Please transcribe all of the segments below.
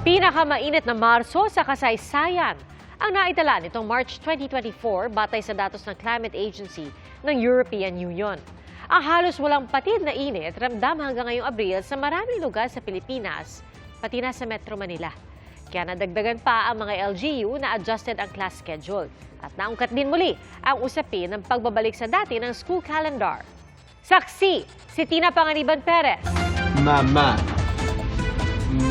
Pinakamainit na Marso sa kasaysayan ang naitala nitong March 2024 batay sa datos ng Climate Agency ng European Union. Ang halos walang patid na init ramdam hanggang ngayong Abril sa maraming lugar sa Pilipinas, pati na sa Metro Manila. Kaya nadagdagan pa ang mga LGU na adjusted ang class schedule. At naungkat din muli ang usapin ng pagbabalik sa dati ng school calendar. Saksi, si Tina Panganiban Perez. Mama.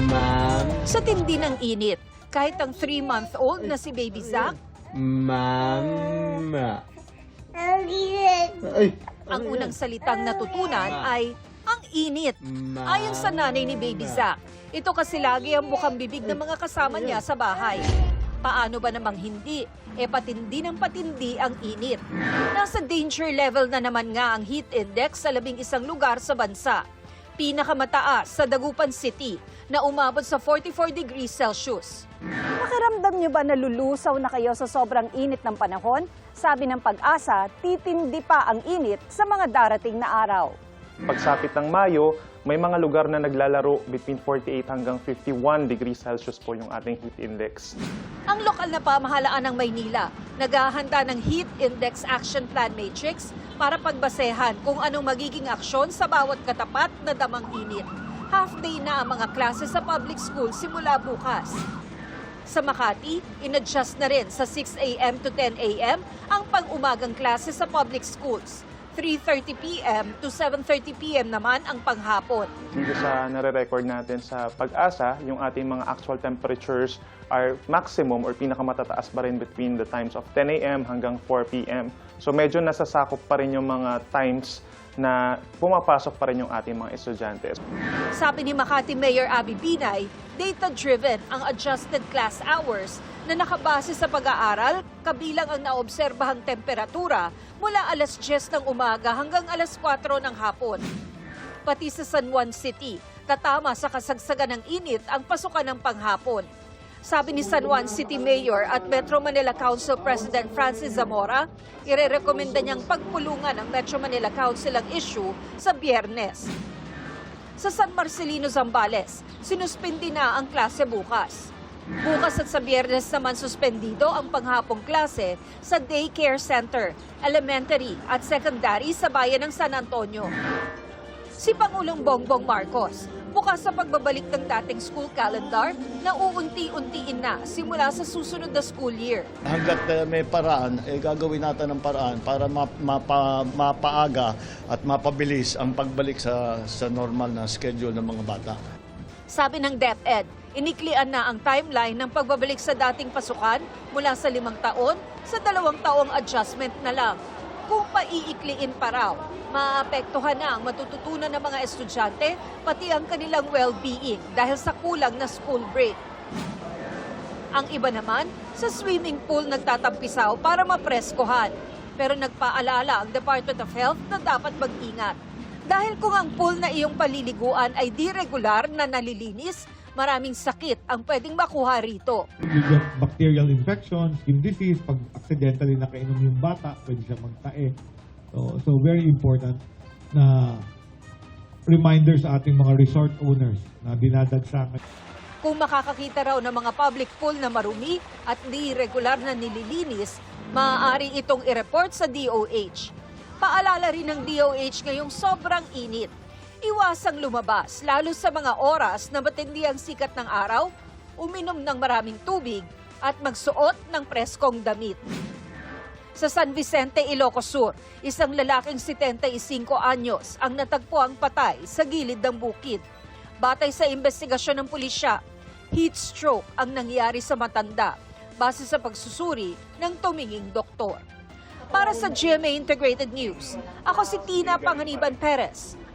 Ma'am. Sa tindi ng init, kahit ang 3-month-old na si Baby Zack, Mama. Ay. ang unang salitang natutunan ay ang init. Ma- Ayon sa nanay ni Baby Zack, ito kasi lagi ang bukang bibig ng mga kasama niya sa bahay. Paano ba namang hindi? E patindi ng patindi ang init. Nasa danger level na naman nga ang heat index sa labing isang lugar sa bansa. Pinakamataas sa Dagupan City na umabot sa 44 degrees Celsius. Pakiramdam nyo ba nalulusaw na kayo sa sobrang init ng panahon? Sabi ng pag-asa, titindi pa ang init sa mga darating na araw. Pagsapit ng Mayo, may mga lugar na naglalaro between 48 hanggang 51 degrees Celsius po yung ating heat index. Ang lokal na pamahalaan ng Maynila naghahanda ng Heat Index Action Plan Matrix para pagbasehan kung anong magiging aksyon sa bawat katapat na damang init. Half day na ang mga klase sa public school simula bukas. Sa Makati, in-adjust na rin sa 6 a.m. to 10 a.m. ang pang-umagang klase sa public schools. 3.30 p.m. to 7.30 p.m. naman ang panghapon. Dito sa nare-record natin sa pag-asa, yung ating mga actual temperatures are maximum or pinakamatataas pa rin between the times of 10 a.m. hanggang 4 p.m. So medyo nasasakop pa rin yung mga times na pumapasok pa rin yung ating mga estudyante. Sabi ni Makati Mayor Abby Binay, data-driven ang adjusted class hours na nakabase sa pag-aaral kabilang ang naobserbahang temperatura mula alas 10 ng umaga hanggang alas 4 ng hapon. Pati sa San Juan City, tatama sa kasagsagan ng init ang pasukan ng panghapon. Sabi ni San Juan City Mayor at Metro Manila Council President Francis Zamora, irerekomenda niyang pagpulungan ng Metro Manila Council ang issue sa biyernes. Sa San Marcelino, Zambales, sinuspindi na ang klase bukas. Bukas at sa biyernes naman suspendido ang panghapong klase sa daycare center, elementary at secondary sa bayan ng San Antonio. Si Pangulong Bongbong Marcos, bukas sa pagbabalik ng dating school calendar na uunti-untiin na simula sa susunod na school year. Hanggat eh, may paraan, eh, gagawin natin ng paraan para ma- mapa- mapaaga at mapabilis ang pagbalik sa, sa normal na schedule ng mga bata. Sabi ng DepEd, iniklian na ang timeline ng pagbabalik sa dating pasukan mula sa limang taon sa dalawang taong adjustment na lang. Kung paiikliin pa raw, maapektuhan na ang matututunan ng mga estudyante pati ang kanilang well-being dahil sa kulang na school break. Ang iba naman, sa swimming pool nagtatampisaw para mapreskohan. Pero nagpaalala ang Department of Health na dapat mag-ingat. Dahil kung ang pool na iyong paliliguan ay di regular na nalilinis, maraming sakit ang pwedeng makuha rito. Bacterial infection, skin disease, pag accidentally nakainom yung bata, pwede siya magtae. So, so very important na reminder sa ating mga resort owners na dinadagsangan. Kung makakakita raw ng mga public pool na marumi at di regular na nililinis, maaari itong i-report sa DOH. Paalala rin ng DOH ngayong sobrang init. Iwasang lumabas, lalo sa mga oras na matindi ang sikat ng araw, uminom ng maraming tubig at magsuot ng preskong damit. Sa San Vicente, Ilocos Sur, isang lalaking 75 anyos ang natagpuang patay sa gilid ng bukid. Batay sa investigasyon ng pulisya, heat stroke ang nangyari sa matanda base sa pagsusuri ng tuminging doktor. Para sa GMA Integrated News, ako si Tina Panganiban Perez,